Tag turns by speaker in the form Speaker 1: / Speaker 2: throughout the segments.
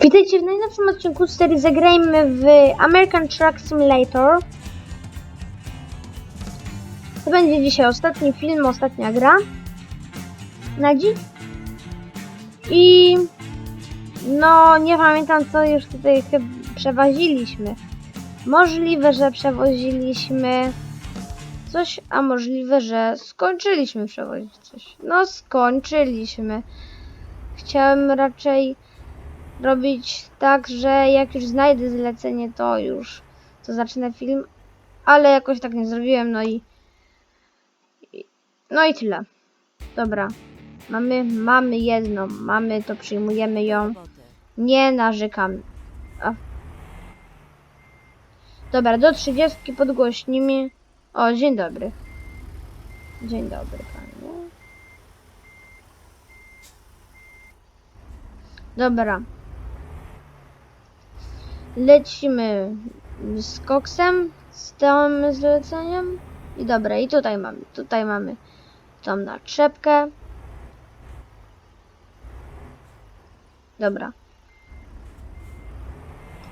Speaker 1: Witajcie w najnowszym odcinku z serii Zagrajmy w American Truck Simulator. To będzie dzisiaj ostatni film, ostatnia gra. Na dziś. I no nie pamiętam co już tutaj przewoziliśmy. Możliwe, że przewoziliśmy coś, a możliwe, że skończyliśmy przewozić coś. No skończyliśmy. Chciałem raczej robić tak, że jak już znajdę zlecenie, to już to zacznę film, ale jakoś tak nie zrobiłem, no i, no i tyle. Dobra. Mamy, mamy jedną, mamy to przyjmujemy ją. Nie narzekamy. A. Dobra, do 30 podgłośnimy. O, dzień dobry. Dzień dobry, panie. Dobra. Lecimy z koksem, z tym zleceniem. I dobra, i tutaj mamy, tutaj mamy tą naczepkę. Dobra.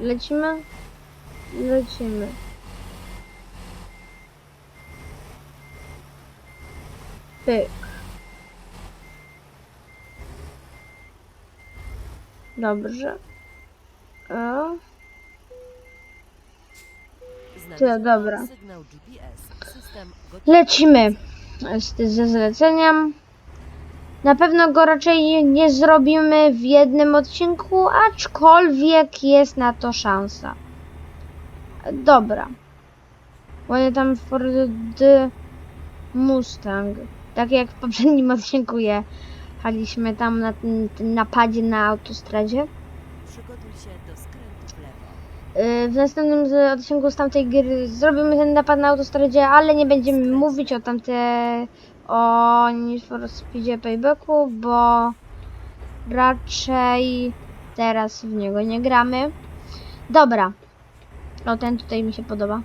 Speaker 1: Lecimy. Lecimy. Pyk. Dobrze. O.
Speaker 2: Tyle,
Speaker 1: dobra. Lecimy z, ze zleceniem. Na pewno go raczej nie, zrobimy w jednym odcinku, aczkolwiek jest na to szansa. Dobra. Ładnie tam Ford Mustang. Tak jak w poprzednim odcinku jechaliśmy tam na tym, tym napadzie na autostradzie.
Speaker 2: Przygotuj się do skrętu w.
Speaker 1: Yy, W następnym odcinku z tamtej gry zrobimy ten napad na autostradzie, ale nie będziemy mówić o tamte o Need for Speedzie Paybacku, bo raczej teraz w niego nie gramy. Dobra. O, ten tutaj mi się podoba.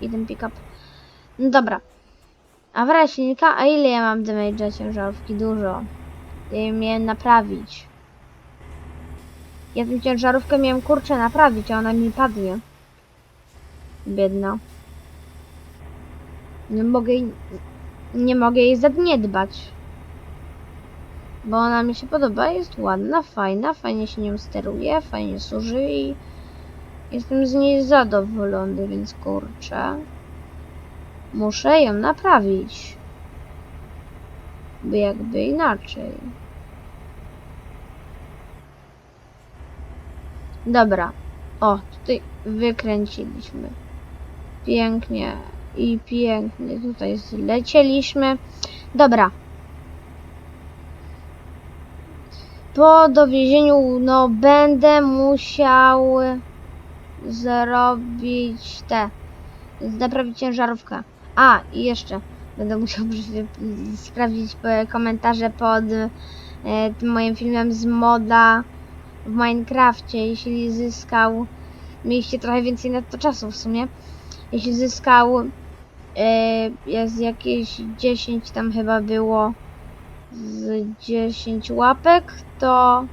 Speaker 1: I ten pick-up. No dobra. Awaria silnika, a ile ja mam damage'a ciężarówki? Dużo. Ja miałem naprawić. Ja tę ciężarówkę miałem kurczę naprawić, a ona mi padnie. Biedna. Nie mogę nie mogę jej zaniedbać. Bo ona mi się podoba, jest ładna, fajna, fajnie się nią steruje, fajnie służy i jestem z niej zadowolony, więc kurczę. Muszę ją naprawić. By jakby inaczej. Dobra. O, tutaj wykręciliśmy. Pięknie i pięknie. Tutaj zlecieliśmy. Dobra. Po dowiezieniu, no, będę musiał zrobić te. Naprawić ciężarówkę. A, i jeszcze. Będę musiał sprawdzić komentarze pod e, tym moim filmem z moda w Minecrafcie, jeśli zyskał, mieliście trochę więcej na to czasu w sumie, jeśli zyskał, e, jest jakieś 10 tam chyba było, z 10 łapek, to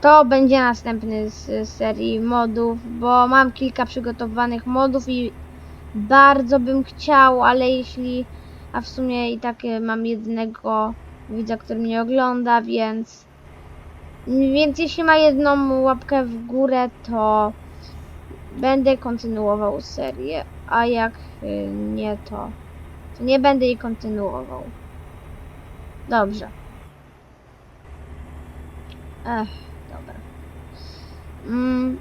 Speaker 1: to będzie następny z serii modów, bo mam kilka przygotowanych modów i bardzo bym chciał, ale jeśli, a w sumie i tak e, mam jednego widza, który mnie ogląda, więc więc jeśli ma jedną łapkę w górę, to będę kontynuował serię, a jak y, nie, to, to nie będę jej kontynuował. Dobrze. Ech, dobra. Mm.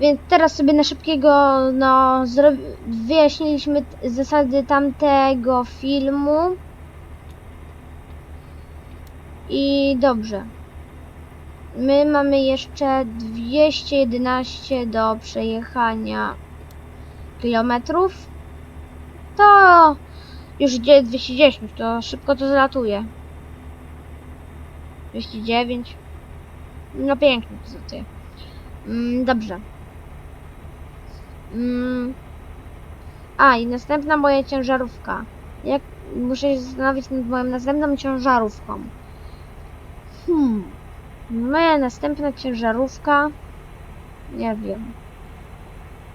Speaker 1: Więc teraz sobie na szybkiego, no, wyjaśniliśmy zasady tamtego filmu. I dobrze. My mamy jeszcze 211 do przejechania kilometrów. To już idzie 210, to szybko to zlatuje. 209. No pięknie to zlatuje. Mm, dobrze. Mm. A, i następna moja ciężarówka. Jak muszę się zastanowić nad moją następną ciężarówką. Hmm. Moja następna ciężarówka. Nie wiem.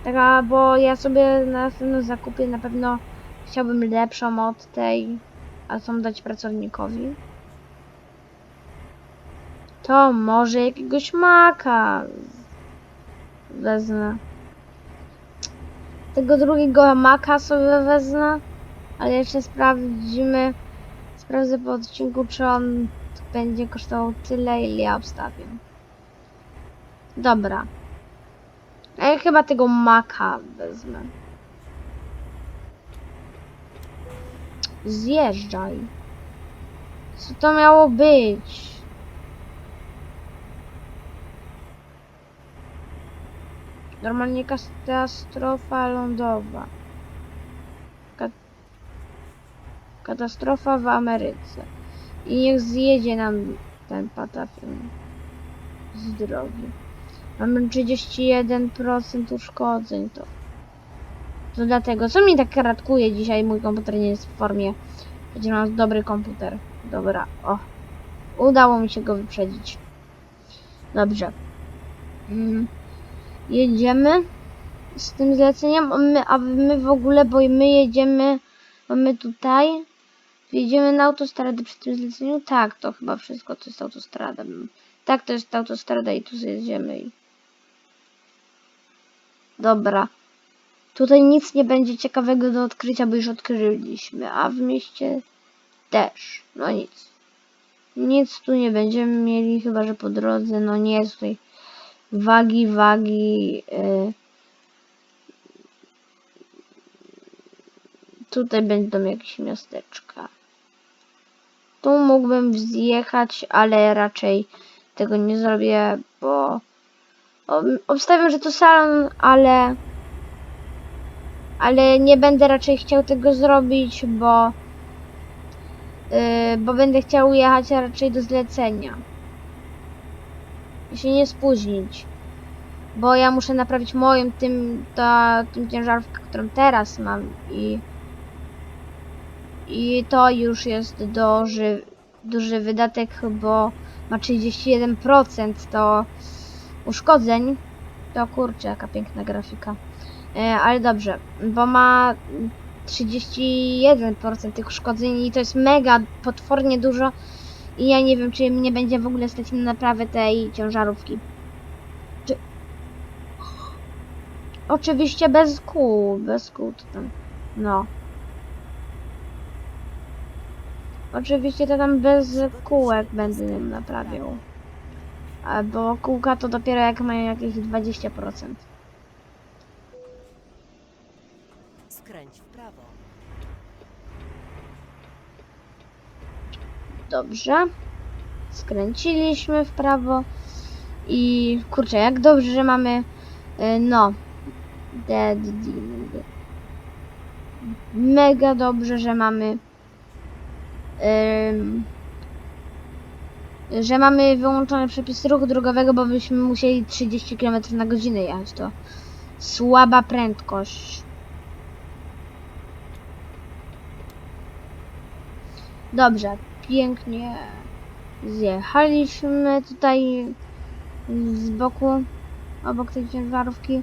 Speaker 1: Taka, bo ja sobie na następnym zakupie na pewno chciałbym lepszą od tej, a co dać pracownikowi. To może jakiegoś maka wezmę. Tego drugiego maka sobie wezmę, ale jeszcze sprawdzimy, sprawdzę po odcinku, czy on będzie kosztował tyle, ile ja obstawię. Dobra. A ja chyba tego maka wezmę. Zjeżdżaj. Co to miało być? Normalnie katastrofa lądowa. Ka katastrofa w Ameryce. I niech zjedzie nam ten patafion z drogi. Mamy 31% uszkodzeń to. To dlatego. Co mi tak ratkuje dzisiaj? Mój komputer nie jest w formie. Będzie mam dobry komputer. Dobra, o. Udało mi się go wyprzedzić. Dobrze. Mm. Jedziemy z tym zleceniem, my, a my w ogóle, bo my jedziemy, my tutaj Jedziemy na autostradę przy tym zleceniu? Tak, to chyba wszystko to jest autostrada. Tak, to jest autostrada i tu zjedziemy. Dobra. Tutaj nic nie będzie ciekawego do odkrycia, bo już odkryliśmy, a w mieście też. No nic. Nic tu nie będziemy mieli, chyba że po drodze, no nie jest tutaj wagi, wagi. Yy. Tutaj będą jakieś miasteczka. Tu mógłbym zjechać, ale raczej tego nie zrobię, bo ob- obstawiam, że to salon, ale ale nie będę raczej chciał tego zrobić, bo yy, bo będę chciał jechać raczej do zlecenia i się nie spóźnić, bo ja muszę naprawić moją tym, ta, tym ciężarówkę, którą teraz mam i i to już jest duży, duży wydatek, bo ma 31% to uszkodzeń. To kurczę, jaka piękna grafika. E, ale dobrze, bo ma 31% tych uszkodzeń i to jest mega potwornie dużo. I ja nie wiem, czy mnie będzie w ogóle stać na naprawę tej ciężarówki. Czy... Oczywiście bez kół, bez kół to tam, no. Oczywiście to tam bez kółek będę nim naprawiał. A, Bo kółka to dopiero jak mają jakieś 20%.
Speaker 2: Skręć w prawo.
Speaker 1: Dobrze. Skręciliśmy w prawo. I kurczę, jak dobrze, że mamy y, no Dead. Mega dobrze, że mamy że mamy wyłączony przepis ruchu drogowego, bo byśmy musieli 30 km na godzinę jechać. To słaba prędkość. Dobrze, pięknie zjechaliśmy tutaj z boku, obok tej ciężarówki.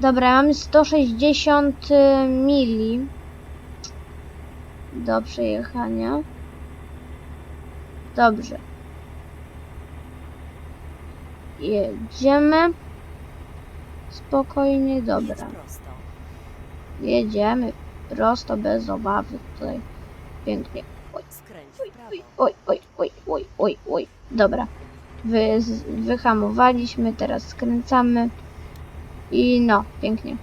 Speaker 1: Dobra, mamy 160 mili do przejechania. Dobrze. Jedziemy. Spokojnie, dobra. Jedziemy prosto, bez obawy tutaj. Pięknie. Oj, oj, oj, oj, oj, oj, oj. Dobra. Wy, wyhamowaliśmy, teraz skręcamy. I no, pięknie.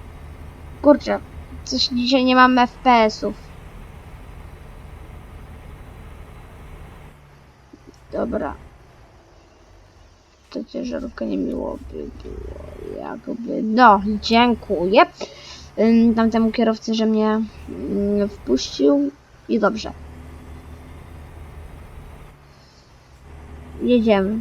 Speaker 1: Kurczę, coś dzisiaj nie mam FPS-ów. Dobra. To ciężarówka nie miło by było, jakby... No, dziękuję tamtemu kierowcy, że mnie ym, wpuścił i dobrze. Jedziemy.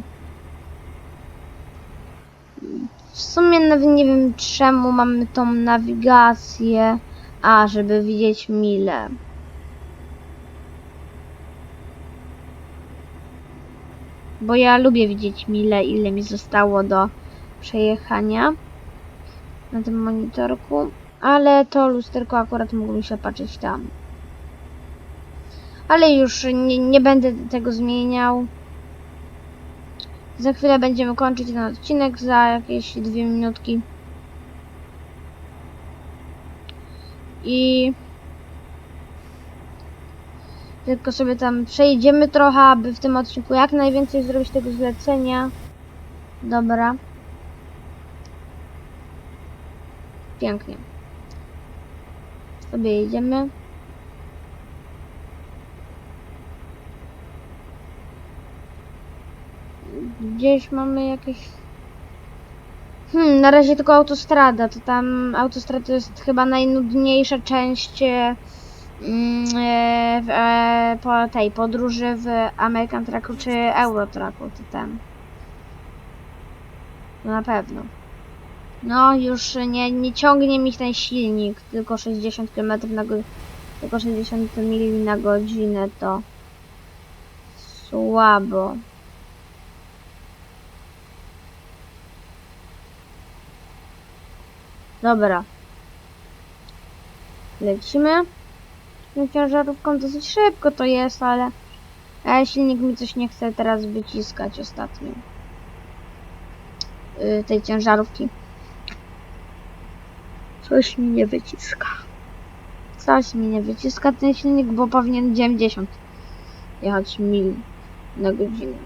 Speaker 1: W sumie nawet nie wiem czemu mamy tą nawigację. A, żeby widzieć mile. Bo ja lubię widzieć mile, ile mi zostało do przejechania na tym monitorku. Ale to lusterko akurat mógłbym się patrzeć tam. Ale już nie, nie będę tego zmieniał. Za chwilę będziemy kończyć ten odcinek, za jakieś dwie minutki. I tylko sobie tam przejdziemy trochę, aby w tym odcinku jak najwięcej zrobić tego zlecenia. Dobra. Pięknie. Sobie jedziemy. Gdzieś mamy jakieś... Hmm, na razie tylko autostrada, to tam autostrada to jest chyba najnudniejsza część e, w, e, po tej podróży w American Trucku czy Euro Trucku, to tam. No na pewno. No, już nie, nie ciągnie mi ten silnik, tylko 60 km na godzinę, tylko 60 mil na godzinę to słabo. Dobra. Lecimy. No ciężarówką dosyć szybko to jest, ale silnik mi coś nie chce teraz wyciskać ostatnio. Yy, tej ciężarówki. Coś mi nie wyciska. Coś mi nie wyciska ten silnik, bo powinien 90 jechać mil na godzinę.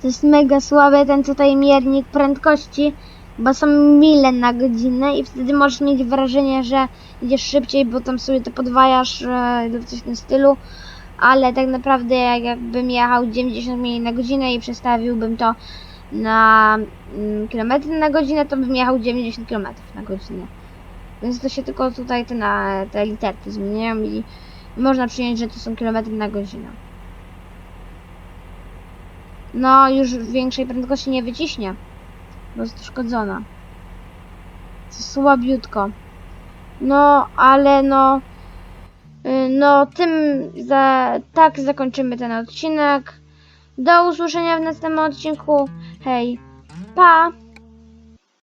Speaker 1: To jest mega słaby ten tutaj miernik prędkości, bo są mile na godzinę i wtedy możesz mieć wrażenie, że idziesz szybciej, bo tam sobie to podwajasz e, lub coś w tym stylu, ale tak naprawdę jak, jakbym jechał 90 mil na godzinę i przestawiłbym to na mm, kilometry na godzinę, to bym jechał 90 km na godzinę. Więc to się tylko tutaj te, na, te literki zmieniają i można przyjąć, że to są kilometry na godzinę. No, już większej prędkości nie wyciśnie, uszkodzona. To słabiutko. No, ale no... y, No, tym za, tak zakończymy ten odcinek. Do usłyszenia w następnym odcinku. Hej, pa!